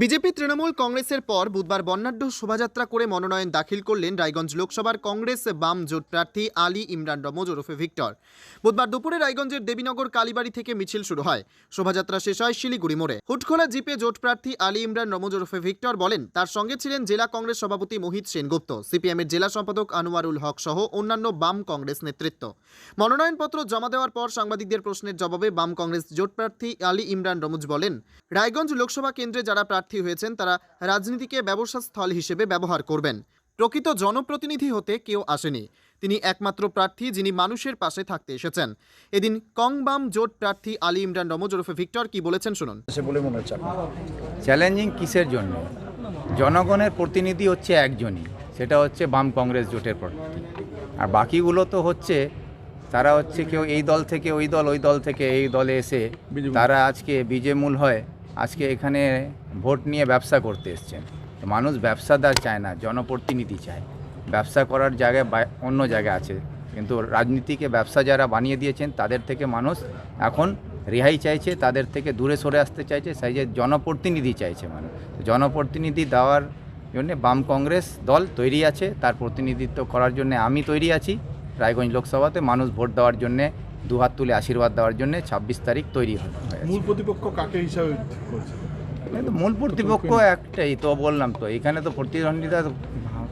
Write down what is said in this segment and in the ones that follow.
BJP Trinamool কংগ্রেসের পর বুধবার বর্ণাঢ্য শোভাযাত্রা করে মনোনয়ন দাখিল করলেন রায়গঞ্জ লোকসভার কংগ্রেস বাম জোট প্রার্থী আলী ইমরান রমজ ওরফে ভিক্টর। বুধবার দুপুরে রায়গঞ্জের দেবীনগর কালীবাড়ি থেকে মিছিল শুরু হয়। শোভাযাত্রা শেষ হয় শিলিগুড়ি মোড়ে। হুটখোলা জিপে জোট প্রার্থী আলী ইমরান রমজ ওরফে ভিক্টর বলেন, তার সঙ্গে ছিলেন জেলা কংগ্রেস সভাপতি মোহিত সেনগুপ্ত, সিপিএমের জেলা সম্পাদক আনোয়ারুল হক সহ অন্যান্য বাম কংগ্রেস নেতৃত্ব। মনোনয়নপত্র জমা দেওয়ার পর সাংবাদিকদের প্রশ্নের জবাবে বাম কংগ্রেস জোট প্রার্থী আলী ইমরান রমুজ বলেন, রায়গঞ্জ লোকসভা কেন্দ্রে যারা প্রার্থী হয়েছেন তারা রাজনীতিকে ব্যবসা স্থল হিসেবে ব্যবহার করবেন। প্রকৃত জনপ্রতিনিধি হতে কেউ আসেনি। তিনি একমাত্র প্রার্থী যিনি মানুষের পাশে থাকতে এসেছেন। এদিন কং বাম জোট প্রার্থী আলী ইমরান রমজ ওরফে ভিক্টর কি বলেছেন শুনুন। সে বলে মনে হচ্ছে চ্যালেঞ্জিং কিসের জন্য? জনগণের প্রতিনিধি হচ্ছে একজনই সেটা হচ্ছে বাম কংগ্রেস জোটের প্রার্থী। আর বাকিগুলো তো হচ্ছে তারা হচ্ছে কেউ এই দল থেকে ওই দল ওই দল থেকে এই দলে এসে তারা আজকে বিজেমূল হয়। আজকে এখানে ভোট নিয়ে ব্যবসা করতে এসছেন। মানুষ ব্যবসাদার চায় না, জনপ্রতিনিধি চায়। ব্যবসা করার জায়গায় অন্য জায়গা আছে। কিন্তু রাজনীতিকে ব্যবসা যারা বানিয়ে দিয়েছেন, তাদের থেকে মানুষ এখন রেহাই চাইছে, তাদের থেকে দূরে সরে আসতে চাইছে, সেই যে জনপ্রতিনিধি চাইছে মানুষ। জনপ্রতিনিধি দেওয়ার জন্য বাম কংগ্রেস দল তৈরি আছে, তার প্রতিনিধিত্ব করার জন্য আমি তৈরি আছি। রায়গঞ্জ লোকসভাতে মানুষ ভোট দেওয়ার জন্য দুহাত তুলে আশীর্বাদ দেওয়ার জন্য ছাব্বিশ তারিখ তৈরি হয়ে। মূল প্রতিপক্ষ কাকে হিসাবে মূল প্রতিপক্ষ একটাই তো বললাম তো এখানে তো প্রতিদ্বন্দ্বিতা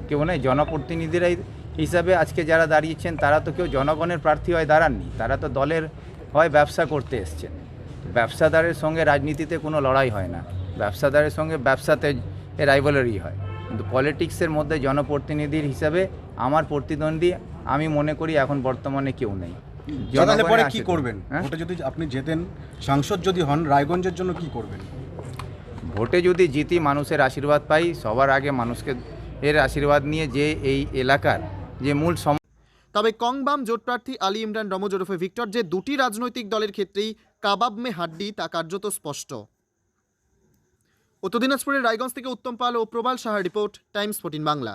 কেউ নেই জনপ্রতিনিধিরাই হিসাবে আজকে যারা দাঁড়িয়েছেন তারা তো কেউ জনগণের প্রার্থী হয় দাঁড়াননি তারা তো দলের হয় ব্যবসা করতে এসছেন। ব্যবসাদারের সঙ্গে রাজনীতিতে কোনো লড়াই হয় না ব্যবসাদারের সঙ্গে ব্যবসাতে রাইভালারি হয়। কিন্তু পলিটিক্সের মধ্যে জনপ্রতিনিধির হিসাবে আমার প্রতিদ্বন্দ্বী আমি মনে করি এখন বর্তমানে কেউ নেই। পরে কি করবেন? হ্যাঁ? ওটা যদি আপনি জেতেন সাংসদ যদি হন রায়গঞ্জের জন্য কি করবেন? ভোটে যদি জিতি মানুষের আশীর্বাদ পাই সবার আগে মানুষকে এর আশীর্বাদ নিয়ে যে এই এলাকার যে মূল সম তবে কংবাম জোট প্রার্থী আলী ইমরান রমজ ওরফে ভিক্টর যে দুটি রাজনৈতিক দলের ক্ষেত্রেই কাবাব মে হাড্ডি তা কার্যত স্পষ্ট। উত্তর দিনাজপুরের রায়গঞ্জ থেকে উত্তম পাল ও প্রবাল সাহার রিপোর্ট টাইমস ফোর্টিন বাংলা।